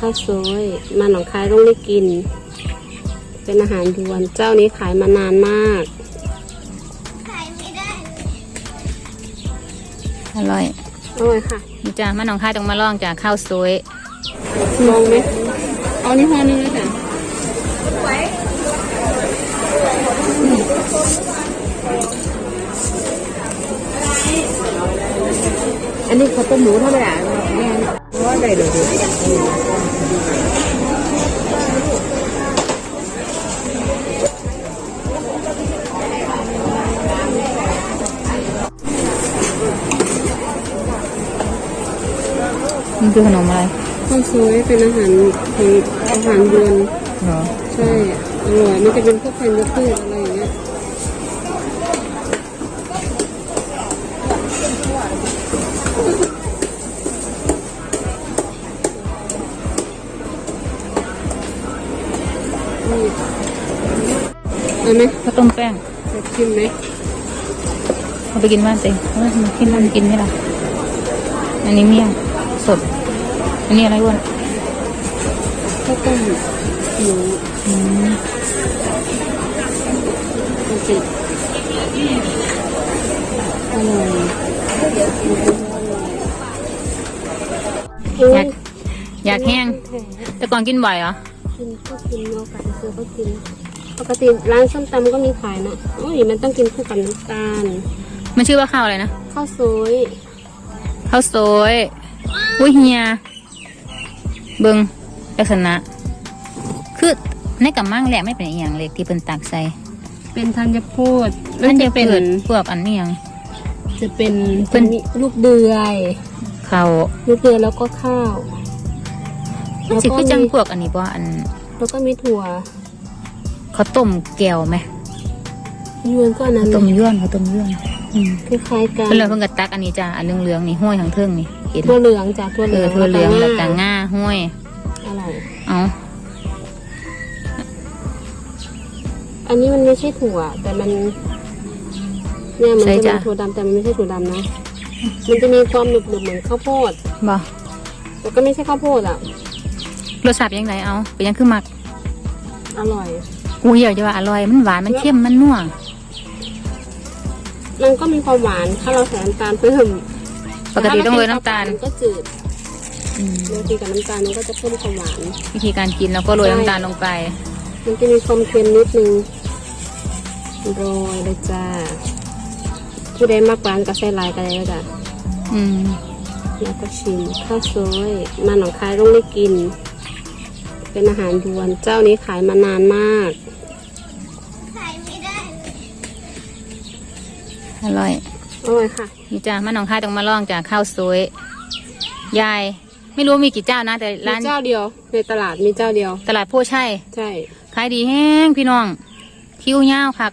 ข้าวซอยมาหนองคายต้องได้กิน เป็นอาหารด่วนเจ้านี้ขายมานานมากอร่อยอร่อยค่ะนี่จ้ามาหนองคายต้องมาลองจากข้าวสวยลองไหมเอานี่ห่อนึงเลยจ้ะอันนี้เขาวต้มหมูธรรมดาแม่ ว่าได้เลยมันคือขนมอะไรข้าวซอยเป็นอาหารของอาหารเดือนเหรอใช่อร่อยมันจะเป็นพวกพันธุ์พืชอะไรอย่างเงี้ย นี่เอาไหมข้าวต้มแป้งจะชิมไหมเอาไปกินบ้านเต็งเออมันกินมันกินไหมล่ะอันนี้เมี่ยงสด อันนี้อะไรวนข้าวต้มหมูอืมโอเคอร่อยอยากอยากแห้งแต่ก่อนกินบ่อยเหรอ กินก็กินเอาไก่ซื้อก็กิน ปกติร้านส้มตำก็มีขายนะโอ้ยมันต้องกินคู่กับน้ำตาลมันชื่อว่าข้าวอะไรนะข้าวซอยข้าวสวยอุ้ยเฮียเบิงลักษณะ คือในกับมั่งแหละไม่เป็นอหย่างเล็กที่เป็นตักใส่เป็นธัญพืชมันจะเป็เกิดนพวกอันนี้ยังจะเป็นเป็นจะมีลูกเดือยข้าวลูกเดือยแล้วก็ข้าวมัน สิคือจังพวกอันนี้บ่อัน แล้วก็มีถั่วข้าวต้มแก้วไหมยวนก็อันนั้ข้าวนต้มย้วนข้าวต้มย้วนอืมคล้ายๆกันเพิ่นเลยเพิ่งกระตักอันนี้จ้าอันเหลืองๆนี่ห้อยทางเทิงนี่เห็นถั่วเหลืองจ้ะถั่วเหเอลือองทั่วเหลืองแล้วก็ง่าง่าห้อยอร่อยเอาอันนี้มันไม่ใช่ถั่ว แต่มันเนี่ยมันจะเป็นถั่วดำแต่มันไม่ใช่ถั่วดำนะมันจะมีความหนึบๆเหมือนข้าวโพด บ่ แต่ก็ไม่ใช่ข้าวโพดอะ รสชาติเป็นยังไงเอาเป็นยังคือมักอร่อย กูอยากจะว่าอร่อยมันหวานมันเค็มมันนัวมันก็มีความหวานถ้าเราใส่น้ำตาลเพิ่มปกติต้องโรยน้ำตาลมันก็จืดอืมโรตีกับน้ำตาลมันก็จะเพิ่มความหวานวิธีการกินเราก็โรยน้ำตาลลงไป มันจะมีความเค็มนิดนึงโรยเลยจ้าผู้ใดมากหวานก็ใส่ลายกันเลยจ้ะอืมแล้วก็ชิมข้าวซอยมาหนองคายต้องได้กิน เป็นอาหารด่วน เจ้านี้ขายมานานมากอร่อยอร่อยค่ะ นี่จ้ามาหนองคายต้องมาลองจากข้าวสวยยาย ไม่รู้มีกี่เจ้านะ แต่มีร้าน เจ้าเดียว ในตลาดมีเจ้าเดียว ตลาดโพชัยใช่ ขายดีแห้งพี่น้อง คิวยาวคัก